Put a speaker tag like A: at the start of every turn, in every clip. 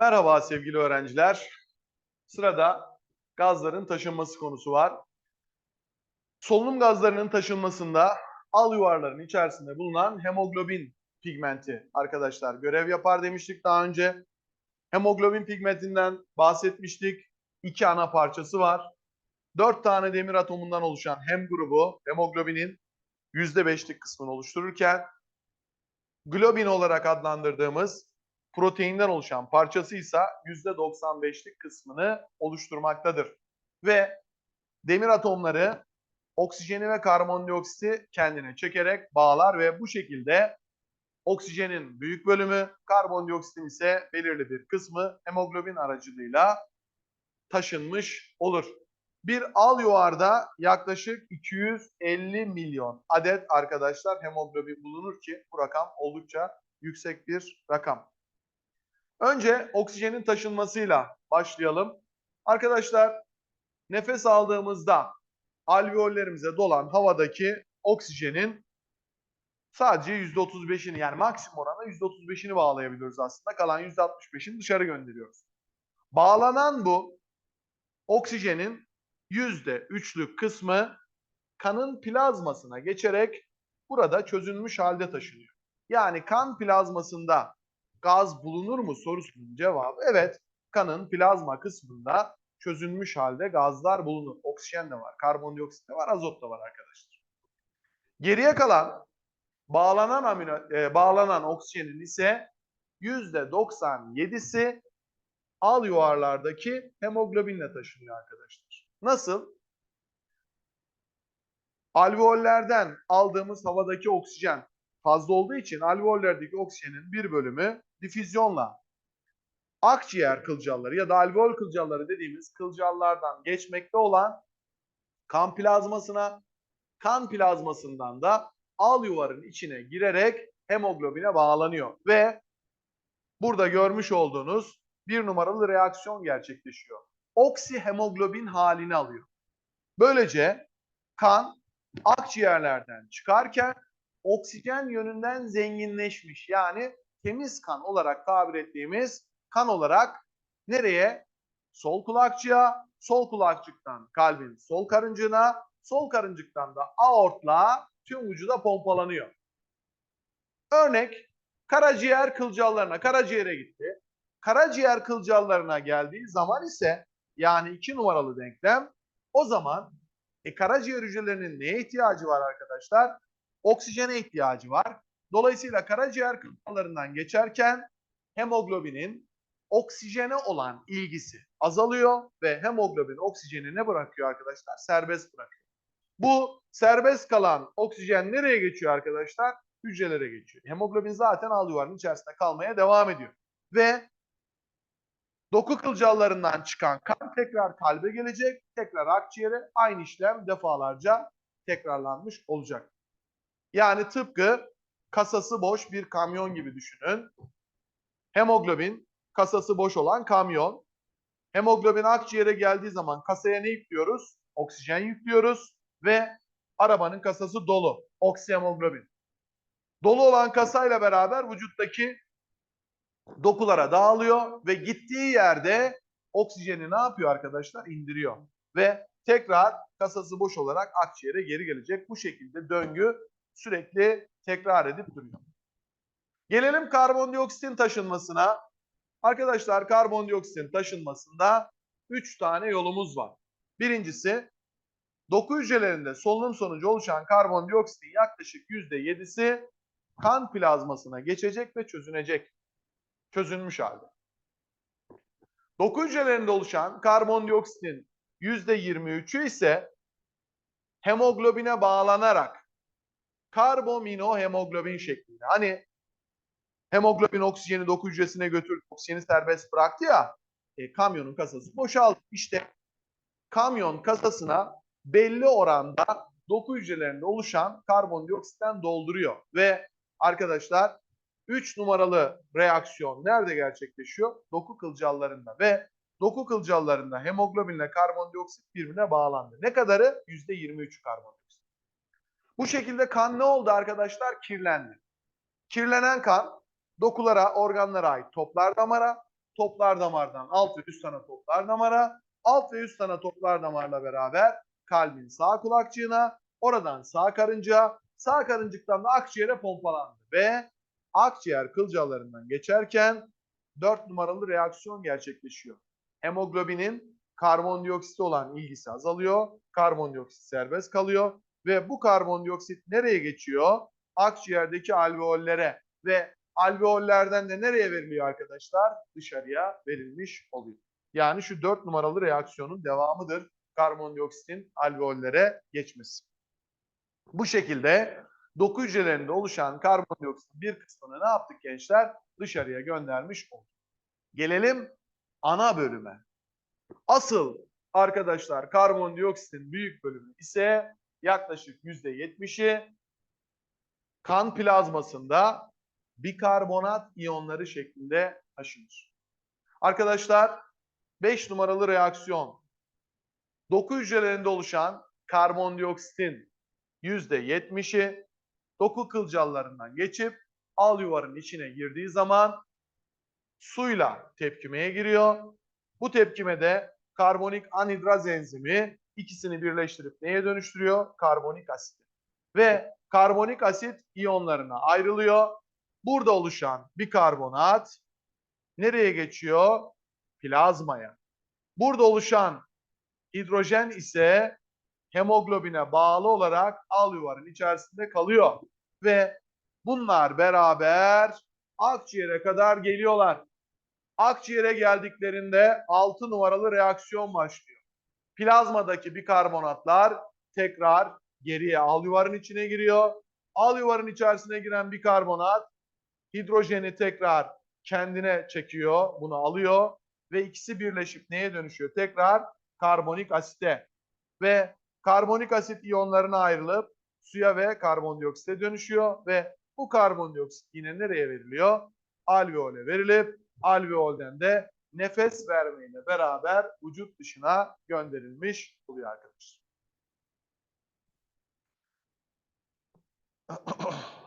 A: Merhaba sevgili öğrenciler. Sırada gazların taşınması konusu var. Solunum gazlarının taşınmasında al yuvarların içerisinde bulunan hemoglobin pigmenti arkadaşlar görev yapar demiştik daha önce. Hemoglobin pigmentinden bahsetmiştik. İki ana parçası var. Dört tane demir atomundan oluşan hem grubu hemoglobinin %5'lik kısmını oluştururken globin olarak adlandırdığımız proteinden oluşan parçası ise %95'lik kısmını oluşturmaktadır. Ve demir atomları oksijeni ve karbondioksiti kendine çekerek bağlar ve bu şekilde oksijenin büyük bölümü, karbondioksitin ise belirli bir kısmı hemoglobin aracılığıyla taşınmış olur. Bir al yuvarda yaklaşık 250 milyon adet arkadaşlar hemoglobin bulunur ki bu rakam oldukça yüksek bir rakam. Önce oksijenin taşınmasıyla başlayalım. Arkadaşlar nefes aldığımızda alveollerimize dolan havadaki oksijenin sadece %35'ini yani maksimum orana %35'ini bağlayabiliyoruz aslında. Kalan %65'ini dışarı gönderiyoruz. Bağlanan bu oksijenin %3'lük kısmı kanın plazmasına geçerek burada çözülmüş halde taşınıyor. Yani kan plazmasında gaz bulunur mu sorusunun cevabı evet. Kanın plazma kısmında çözülmüş halde gazlar bulunur. Oksijen de var, karbondioksit de var, azot da var arkadaşlar. Geriye kalan bağlanan amino e, bağlanan oksijenin ise %97'si al yuvarlardaki hemoglobinle taşınıyor arkadaşlar. Nasıl? Alveollerden aldığımız havadaki oksijen fazla olduğu için alveollerdeki oksijenin bir bölümü difüzyonla akciğer kılcalları ya da alveol kılcalları dediğimiz kılcallardan geçmekte olan kan plazmasına, kan plazmasından da al yuvarın içine girerek hemoglobine bağlanıyor ve burada görmüş olduğunuz bir numaralı reaksiyon gerçekleşiyor. Oksihemoglobin halini alıyor. Böylece kan akciğerlerden çıkarken oksijen yönünden zenginleşmiş yani temiz kan olarak tabir ettiğimiz kan olarak nereye? Sol kulakçığa, sol kulakçıktan kalbin sol karıncığına, sol karıncıktan da aortla tüm vücuda pompalanıyor. Örnek karaciğer kılcallarına, karaciğere gitti. Karaciğer kılcallarına geldiği zaman ise yani iki numaralı denklem o zaman e, karaciğer hücrelerinin neye ihtiyacı var arkadaşlar? Oksijene ihtiyacı var. Dolayısıyla karaciğer kılcallarından geçerken hemoglobinin oksijene olan ilgisi azalıyor ve hemoglobin oksijeni ne bırakıyor arkadaşlar? Serbest bırakıyor. Bu serbest kalan oksijen nereye geçiyor arkadaşlar? Hücrelere geçiyor. Hemoglobin zaten al yuvarının içerisinde kalmaya devam ediyor. Ve doku kılcallarından çıkan kan tekrar kalbe gelecek, tekrar akciğere aynı işlem defalarca tekrarlanmış olacak. Yani tıpkı kasası boş bir kamyon gibi düşünün. Hemoglobin kasası boş olan kamyon. Hemoglobin akciğere geldiği zaman kasaya ne yüklüyoruz? Oksijen yüklüyoruz ve arabanın kasası dolu. Oksihemoglobin. Dolu olan kasayla beraber vücuttaki dokulara dağılıyor ve gittiği yerde oksijeni ne yapıyor arkadaşlar? İndiriyor. Ve tekrar kasası boş olarak akciğere geri gelecek. Bu şekilde döngü sürekli tekrar edip duruyor. Gelelim karbondioksitin taşınmasına. Arkadaşlar karbondioksitin taşınmasında 3 tane yolumuz var. Birincisi doku hücrelerinde solunum sonucu oluşan karbondioksitin yaklaşık %7'si kan plazmasına geçecek ve çözünecek. Çözünmüş halde. Doku hücrelerinde oluşan karbondioksitin %23'ü ise hemoglobine bağlanarak karbaminohemoglobin şeklinde. Hani hemoglobin oksijeni doku hücresine götürdü, oksijeni serbest bıraktı ya, e, kamyonun kasası boşaldı. İşte kamyon kasasına belli oranda doku hücrelerinde oluşan karbondioksitten dolduruyor. Ve arkadaşlar 3 numaralı reaksiyon nerede gerçekleşiyor? Doku kılcallarında ve doku kılcallarında hemoglobinle karbondioksit birbirine bağlandı. Ne kadarı? %23 karbondioksit. Bu şekilde kan ne oldu arkadaşlar? Kirlendi. Kirlenen kan dokulara, organlara ait toplar damara, toplar damardan alt ve üst ana toplar damara, alt ve üst ana toplar damarla beraber kalbin sağ kulakçığına, oradan sağ karıncaya, sağ karıncıktan da akciğere pompalandı ve akciğer kılcallarından geçerken 4 numaralı reaksiyon gerçekleşiyor. Hemoglobinin karbondioksit olan ilgisi azalıyor, karbondioksit serbest kalıyor ve bu karbondioksit nereye geçiyor? Akciğerdeki alveollere ve alveollerden de nereye veriliyor arkadaşlar? Dışarıya verilmiş oluyor. Yani şu 4 numaralı reaksiyonun devamıdır karbondioksitin alveollere geçmesi. Bu şekilde doku hücrelerinde oluşan karbondioksitin bir kısmını ne yaptık gençler? Dışarıya göndermiş olduk. Gelelim ana bölüme. Asıl arkadaşlar karbondioksitin büyük bölümü ise yaklaşık %70'i kan plazmasında bikarbonat iyonları şeklinde taşınır. Arkadaşlar 5 numaralı reaksiyon doku hücrelerinde oluşan karbondioksitin %70'i doku kılcallarından geçip al yuvarın içine girdiği zaman suyla tepkimeye giriyor. Bu tepkimede karbonik anhidraz enzimi ikisini birleştirip neye dönüştürüyor? Karbonik asit. Ve karbonik asit iyonlarına ayrılıyor. Burada oluşan bikarbonat nereye geçiyor? Plazmaya. Burada oluşan hidrojen ise hemoglobine bağlı olarak al yuvarın içerisinde kalıyor. Ve bunlar beraber akciğere kadar geliyorlar. Akciğere geldiklerinde 6 numaralı reaksiyon başlıyor. Plazmadaki bikarbonatlar tekrar geriye al yuvarın içine giriyor. Al yuvarın içerisine giren bikarbonat hidrojeni tekrar kendine çekiyor, bunu alıyor ve ikisi birleşip neye dönüşüyor? Tekrar karbonik asite ve karbonik asit iyonlarına ayrılıp suya ve karbondioksite dönüşüyor ve bu karbondioksit yine nereye veriliyor? Alveole verilip alveolden de nefes vermeyle beraber vücut dışına gönderilmiş oluyor arkadaşlar.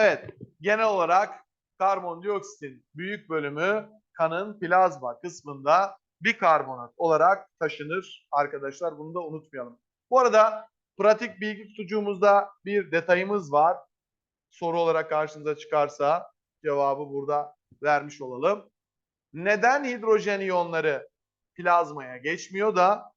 A: Evet, genel olarak karbondioksitin büyük bölümü kanın plazma kısmında bikarbonat olarak taşınır arkadaşlar. Bunu da unutmayalım. Bu arada pratik bilgi tutucumuzda bir detayımız var. Soru olarak karşınıza çıkarsa cevabı burada vermiş olalım. Neden hidrojen iyonları plazmaya geçmiyor da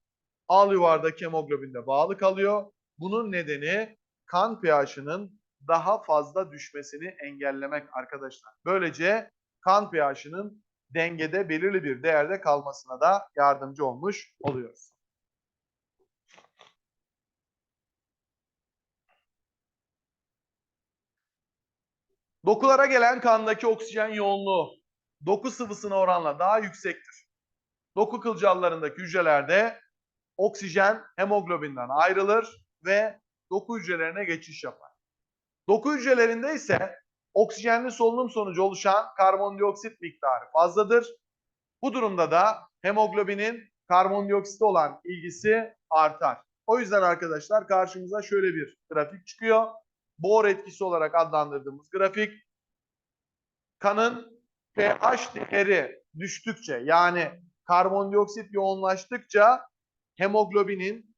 A: al yuvardaki hemoglobinde bağlı kalıyor? Bunun nedeni kan pH'ının daha fazla düşmesini engellemek arkadaşlar. Böylece kan pH'ının dengede belirli bir değerde kalmasına da yardımcı olmuş oluyoruz. Dokulara gelen kandaki oksijen yoğunluğu doku sıvısına oranla daha yüksektir. Doku kılcallarındaki hücrelerde oksijen hemoglobinden ayrılır ve doku hücrelerine geçiş yapar. Doku hücrelerinde ise oksijenli solunum sonucu oluşan karbondioksit miktarı fazladır. Bu durumda da hemoglobinin karbondioksite olan ilgisi artar. O yüzden arkadaşlar karşımıza şöyle bir grafik çıkıyor. Bohr etkisi olarak adlandırdığımız grafik kanın pH değeri düştükçe yani karbondioksit yoğunlaştıkça hemoglobinin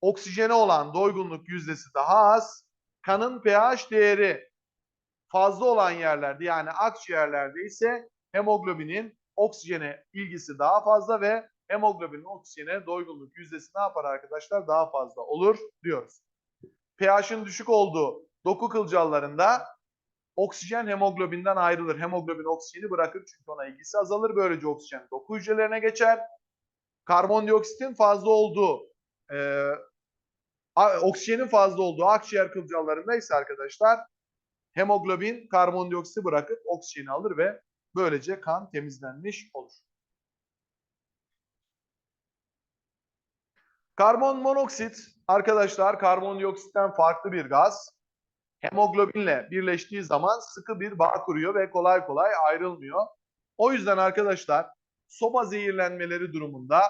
A: oksijene olan doygunluk yüzdesi daha az. Kanın pH değeri fazla olan yerlerde yani akciğerlerde ise hemoglobinin oksijene ilgisi daha fazla ve hemoglobinin oksijene doygunluk yüzdesi ne yapar arkadaşlar? Daha fazla olur diyoruz. pH'in düşük olduğu doku kılcallarında oksijen hemoglobinden ayrılır. Hemoglobin oksijeni bırakır çünkü ona ilgisi azalır. Böylece oksijen doku hücrelerine geçer. Karbondioksitin fazla olduğu e, oksijenin fazla olduğu akciğer kılcallarında ise arkadaşlar hemoglobin karbondioksiti bırakıp oksijeni alır ve böylece kan temizlenmiş olur. Karbon monoksit arkadaşlar karbondioksitten farklı bir gaz. Hemoglobinle birleştiği zaman sıkı bir bağ kuruyor ve kolay kolay ayrılmıyor. O yüzden arkadaşlar soba zehirlenmeleri durumunda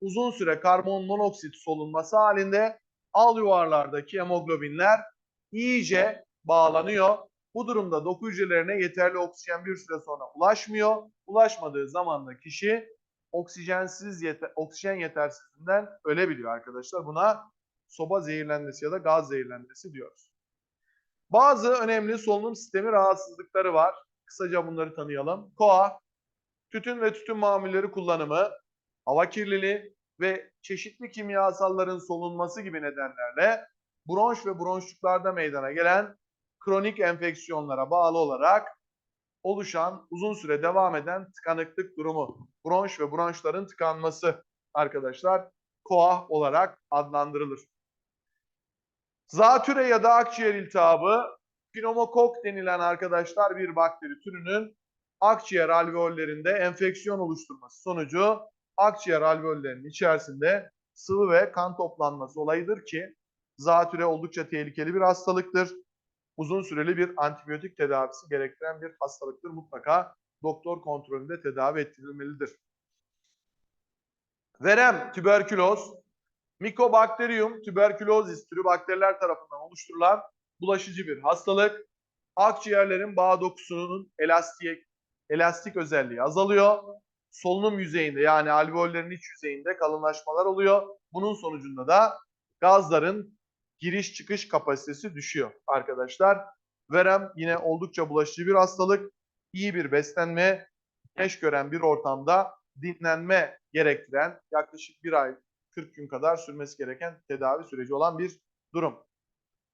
A: uzun süre karbon monoksit solunması halinde al yuvarlardaki hemoglobinler iyice bağlanıyor Bu durumda doku hücrelerine yeterli oksijen bir süre sonra ulaşmıyor. Ulaşmadığı zaman da kişi oksijensiz yete- oksijen yetersizliğinden ölebiliyor arkadaşlar. Buna soba zehirlenmesi ya da gaz zehirlenmesi diyoruz. Bazı önemli solunum sistemi rahatsızlıkları var. Kısaca bunları tanıyalım. KOA, tütün ve tütün mamulleri kullanımı, hava kirliliği ve çeşitli kimyasalların solunması gibi nedenlerle bronş ve bronşluklarda meydana gelen kronik enfeksiyonlara bağlı olarak oluşan uzun süre devam eden tıkanıklık durumu. Bronş ve bronşların tıkanması arkadaşlar koah olarak adlandırılır. Zatüre ya da akciğer iltihabı pneumokok denilen arkadaşlar bir bakteri türünün akciğer alveollerinde enfeksiyon oluşturması sonucu akciğer alveollerinin içerisinde sıvı ve kan toplanması olayıdır ki zatüre oldukça tehlikeli bir hastalıktır. Uzun süreli bir antibiyotik tedavisi gerektiren bir hastalıktır. Mutlaka doktor kontrolünde tedavi ettirilmelidir. Verem, tüberküloz, Mycobacterium tuberculosis türü bakteriler tarafından oluşturulan bulaşıcı bir hastalık. Akciğerlerin bağ dokusunun elastik, elastik özelliği azalıyor. Solunum yüzeyinde yani alveollerin iç yüzeyinde kalınlaşmalar oluyor. Bunun sonucunda da gazların giriş çıkış kapasitesi düşüyor arkadaşlar. Verem yine oldukça bulaşıcı bir hastalık. İyi bir beslenme, güneş gören bir ortamda dinlenme gerektiren yaklaşık bir ay 40 gün kadar sürmesi gereken tedavi süreci olan bir durum.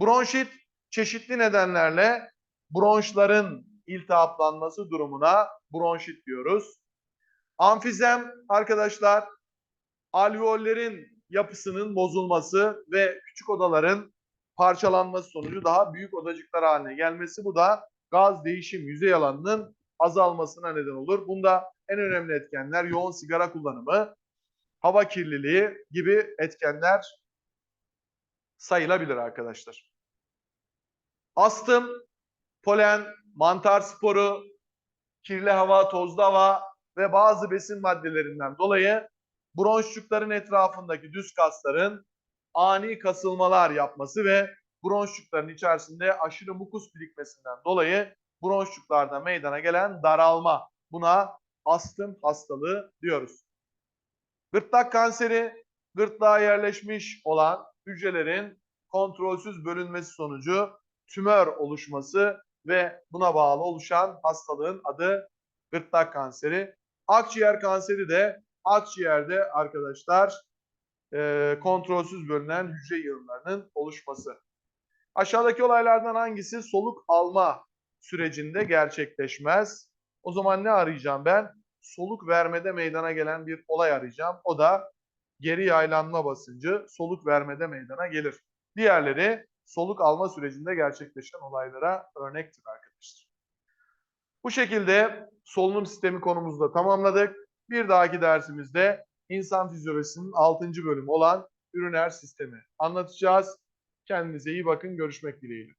A: Bronşit çeşitli nedenlerle bronşların iltihaplanması durumuna bronşit diyoruz. Amfizem arkadaşlar alveollerin yapısının bozulması ve küçük odaların parçalanması sonucu daha büyük odacıklar haline gelmesi. Bu da gaz değişim yüzey alanının azalmasına neden olur. Bunda en önemli etkenler yoğun sigara kullanımı, hava kirliliği gibi etkenler sayılabilir arkadaşlar. Astım, polen, mantar sporu, kirli hava, tozlu hava ve bazı besin maddelerinden dolayı bronşçukların etrafındaki düz kasların ani kasılmalar yapması ve bronşçukların içerisinde aşırı mukus birikmesinden dolayı bronşçuklarda meydana gelen daralma. Buna astım hastalığı diyoruz. Gırtlak kanseri gırtlağa yerleşmiş olan hücrelerin kontrolsüz bölünmesi sonucu tümör oluşması ve buna bağlı oluşan hastalığın adı gırtlak kanseri. Akciğer kanseri de akciğerde arkadaşlar e, kontrolsüz bölünen hücre yığınlarının oluşması. Aşağıdaki olaylardan hangisi soluk alma sürecinde gerçekleşmez? O zaman ne arayacağım ben? Soluk vermede meydana gelen bir olay arayacağım. O da geri yaylanma basıncı soluk vermede meydana gelir. Diğerleri soluk alma sürecinde gerçekleşen olaylara örnektir arkadaşlar. Bu şekilde solunum sistemi konumuzu da tamamladık. Bir dahaki dersimizde insan fizyolojisinin 6. bölümü olan üriner sistemi anlatacağız. Kendinize iyi bakın. Görüşmek dileğiyle.